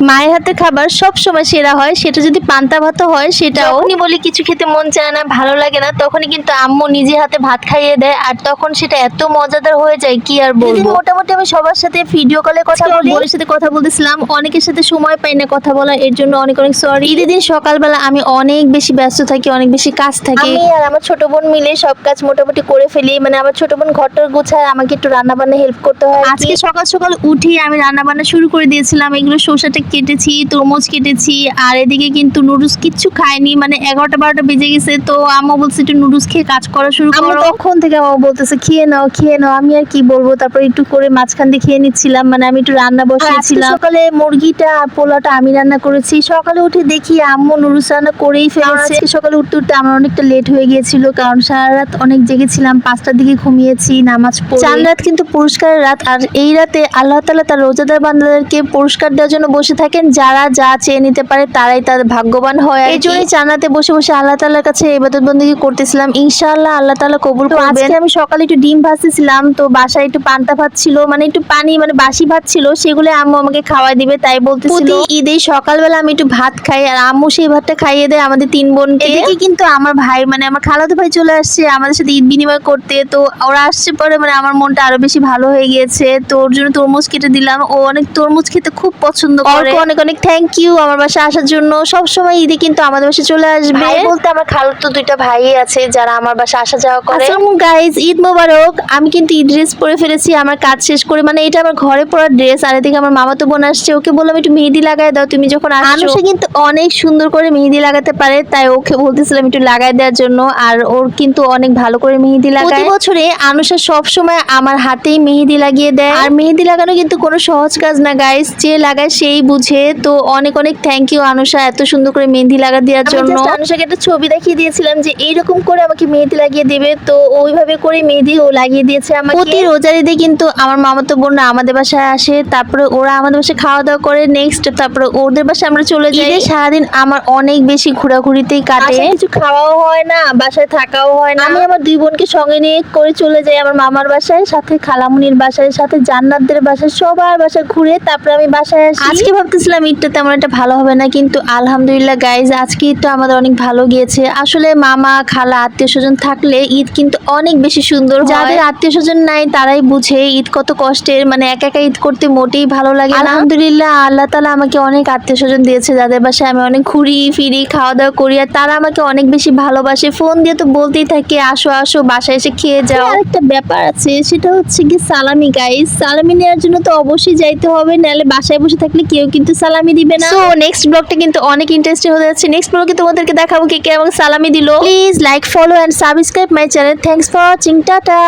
মায়ের হাতের খাবার সব সময় সেরা হয় সেটা যদি পান্তা ভাত হয় সেটাও যখনই বলি কিছু খেতে মন চায় না ভালো লাগে না তখনই কিন্তু আম্মু নিজে হাতে ভাত খাইয়ে দেয় আর তখন সেটা এত মজাদার হয়ে যায় কি আর বলব? মোটামুটি আমি সবার সাথে ভিডিও কলে কথা বলি। বোনের সাথে কথা বলতেছিলাম অনেকের সাথে সময় পাই না কথা বলা এর জন্য অনেক অনেক সরি ঈদের দিন সকালবেলা আমি অনেক বেশি ব্যস্ত থাকি অনেক বেশি কাজ থাকে। আমি আর আমার ছোট বোন মিলে সব কাজ মোটামুটি করে ফেলি মানে আমার ছোট বোন ঘরটার গোছায় আমাকে একটু রান্না বান্না হেল্প করতে হয় আজকে সকাল সকাল উঠে আমি রান্না বান্না শুরু করে দিয়েছিলাম এগুলো শসাটা কেটেছি তরমুজ কেটেছি আর এদিকে কিন্তু নুডলস কিচ্ছু খাইনি। মানে এগারোটা বারোটা বেজে গেছে তো আম্মু বলছে একটু নুডলস খেয়ে কাজ করা শুরু করো। তখন থেকে আম্মু বলতেছে খেয়ে নাও খেয়ে নাও। আমি আর কি বলব তারপর একটু করে মাঝখান দিয়ে খেয়ে নিচ্ছিলাম। মানে আমি একটু রান্না বসিয়েছিলাম। সকালে মুরগিটা আর পোলাওটা আমি রান্না করেছি। সকালে উঠে দেখি আম্মু নুডলস রান্না করেই ফেলেছে। সকালে উঠতে উঠতে আমার অনেকটা লেট হয়ে গিয়েছিল কারণ সারা রাত অনেক জেগেছিলাম পাঁচটার দিকে ঘুমিয়েছি নামাজ পড়ে। চার রাত কিন্তু পুরস্কারের রাত আর এই রাতে আল্লাহ তাআলা তার রোজাদার বান্দাদেরকে পুরস্কার দেওয়ার জন্য বসে থাকেন যারা যা চেয়ে নিতে পারে তারাই তার ভাগ্যবান হয় এই জন্যই জান্নাতে বসে বসে আল্লাহ তাআলার কাছে ইবাদত বন্দেগী করতেছিলাম। ইনশাআল্লাহ আল্লাহ তাআলা কবুল করবেন আজকে আমি সকালে একটু ডিম ভাজতেছিলাম তো বাসায় একটু পান্তা ভাত ছিল মানে একটু পানি মানে বাসি ভাত ছিল সেগুলো আম্মু আমাকে খাওয়াই দিবে তাই বলতে বলতেছিল ঈদে সকালবেলা আমি একটু ভাত খাই আর আম্মু সেই ভাতটা খাইয়ে দেয় আমাদের তিন বোনকে। এদিকে কিন্তু আমার ভাই মানে আমার খালাতো ভাই চলে আসছে আমাদের সাথে ঈদ বিনিময় করতে তো ওরা আসছে পরে মানে আমার মনটা আরও বেশি ভালো হয়ে গিয়েছে তো ওর জন্য তরমুজ কেটে দিলাম। ও অনেক তরমুজ খেতে খুব পছন্দ করে। ওকে অনেক অনেক থ্যাংক ইউ আমার বাসায় আসার জন্য। সব সময় ঈদে কিন্তু আমাদের বাসায় চলে আসবে। ভাই বলতে আমার খালাতো দুইটা ভাই আছে যারা আমার বাসায় আসা যাওয়া করে। আসসালামু গাইস ঈদ মোবারক। আমি কিন্তু ঈদ ড্রেস পরে ফেলেছি আমার কাজ শেষ করে। মানে এটা আমার ঘরে পরা ড্রেস আর এদিকে আমার মামাতো বোন আসছে ওকে বললাম একটু মেহেদি লাগাই দাও তুমি যখন আসছো। আনুষা কিন্তু অনেক সুন্দর করে মেহেদি লাগাতে পারে তাই ওকে বলতেছিলাম একটু লাগাই দেওয়ার জন্য। আর ওর কিন্তু অনেক ভালো করে মেহেদি লাগায়। প্রতি বছরে আনুষা সব সময় আমার হাতেই মেহেদি লাগিয়ে দেয়। আর মেহেদি লাগানো কিন্তু কোনো সহজ কাজ না গাইস যে লাগায় সেই বুঝে। তো অনেক অনেক থ্যাংক ইউ আনুষা এত সুন্দর করে মেহেদি লাগা দেওয়ার জন্য। আনুষাকে একটা ছবি দেখিয়ে দিয়েছিলাম যে এইরকম করে আমাকে মেহেদি লাগিয়ে দেবে। তো ওইভাবে করে মেহেদি ও লাগিয়ে দিয়েছে আমাকে। প্রতি রোজার ঈদে কিন্তু আমার মামাতো বোনরা আমাদের বাসায় আসে তারপরে ওরা আমাদের বাসায় খাওয়া দাওয়া করে। নেক্সট তারপরে ওদের বাসায় আমরা চলে যাই। সারাদিন আমার অনেক বেশি ঘোরাঘুরিতেই কাটে। কিছু খাওয়াও হয় না বাসায় থাকাও হয় না। আমি আমার দুই বোনকে সঙ্গে নিয়ে করে চলে যাই আমার মামার বাসায় সাথে খালামুনির বাসায় সাথে জান্নাতদের বাসায় সবার বাসায় ঘুরে তারপরে আমি বাসায় আসি। আজকে ভাবতেছিলাম ঈদটা তেমন একটা ভালো হবে না কিন্তু আলহামদুলিল্লাহ গাইজ আজকে ঈদটা আমাদের অনেক ভালো গিয়েছে। আসলে মামা খালা আত্মীয় স্বজন থাকলে ঈদ কিন্তু অনেক বেশি সুন্দর যাদের আত্মীয় স্বজন নাই তারাই বুঝে ঈদ কত কষ্টের মানে একা একা ঈদ করতে মোটেই ভালো লাগে আলহামদুলিল্লাহ আল্লাহ তালা আমাকে অনেক আত্মীয় স্বজন দিয়েছে যাদের বাসায় আমি অনেক ঘুরি ফিরি খাওয়া দাওয়া করি আর তারা আমাকে অনেক বেশি ভালোবাসে। ফোন দিয়ে তো বলতেই থাকে আসো আসো বাসায় এসে খেয়ে যাও। আরেকটা ব্যাপার আছে সেটা হচ্ছে কি সালামি গাইজ সালামি নেওয়ার জন্য তো অবশ্যই যাইতে হবে নাহলে বাসায় বসে থাকলে কেউ কিন্তু সালামি দিবে না। সো নেক্সট ব্লগটা কিন্তু অনেক ইন্টারেস্টিং হতে যাচ্ছে। নেক্সট ব্লগে তোমাদেরকে দেখাবো কে কে এবং সালামি দিল। Please like follow and subscribe my channel thanks for watching tata